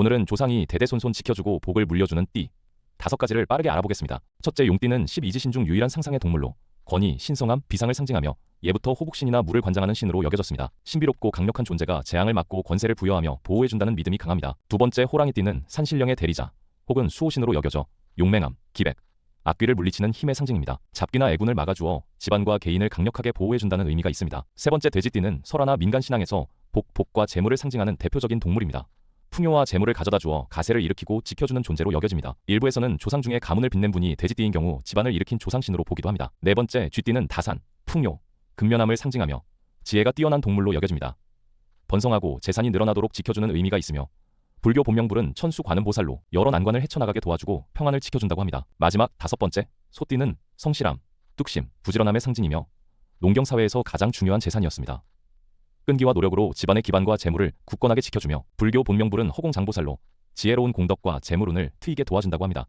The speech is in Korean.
오늘은 조상이 대대손손 지켜주고 복을 물려주는 띠 다섯 가지를 빠르게 알아보겠습니다. 첫째 용띠는 12지신 중 유일한 상상의 동물로 권위, 신성함, 비상을 상징하며 예부터 호국신이나 물을 관장하는 신으로 여겨졌습니다. 신비롭고 강력한 존재가 재앙을 막고 권세를 부여하며 보호해준다는 믿음이 강합니다. 두 번째 호랑이띠는 산신령의 대리자 혹은 수호신으로 여겨져 용맹함, 기백, 악귀를 물리치는 힘의 상징입니다. 잡귀나 애군을 막아주어 집안과 개인을 강력하게 보호해준다는 의미가 있습니다. 세 번째 돼지띠는 설화나 민간 신앙에서 복, 복과 재물을 상징하는 대표적인 동물입니다. 풍요와 재물을 가져다 주어 가세를 일으키고 지켜주는 존재로 여겨집니다. 일부에서는 조상 중에 가문을 빛낸 분이 돼지띠인 경우 집안을 일으킨 조상신으로 보기도 합니다. 네 번째 쥐띠는 다산, 풍요, 근면함을 상징하며 지혜가 뛰어난 동물로 여겨집니다. 번성하고 재산이 늘어나도록 지켜주는 의미가 있으며 불교 본명불은 천수 관음보살로 여러 난관을 헤쳐나가게 도와주고 평안을 지켜준다고 합니다. 마지막 다섯 번째 소띠는 성실함, 뚝심, 부지런함의 상징이며 농경사회에서 가장 중요한 재산이었습니다. 끈기와 노력으로 집안의 기반과 재물을 굳건하게 지켜주며 불교 본명불은 허공장보살로 지혜로운 공덕과 재물운을 트이게 도와준다고 합니다.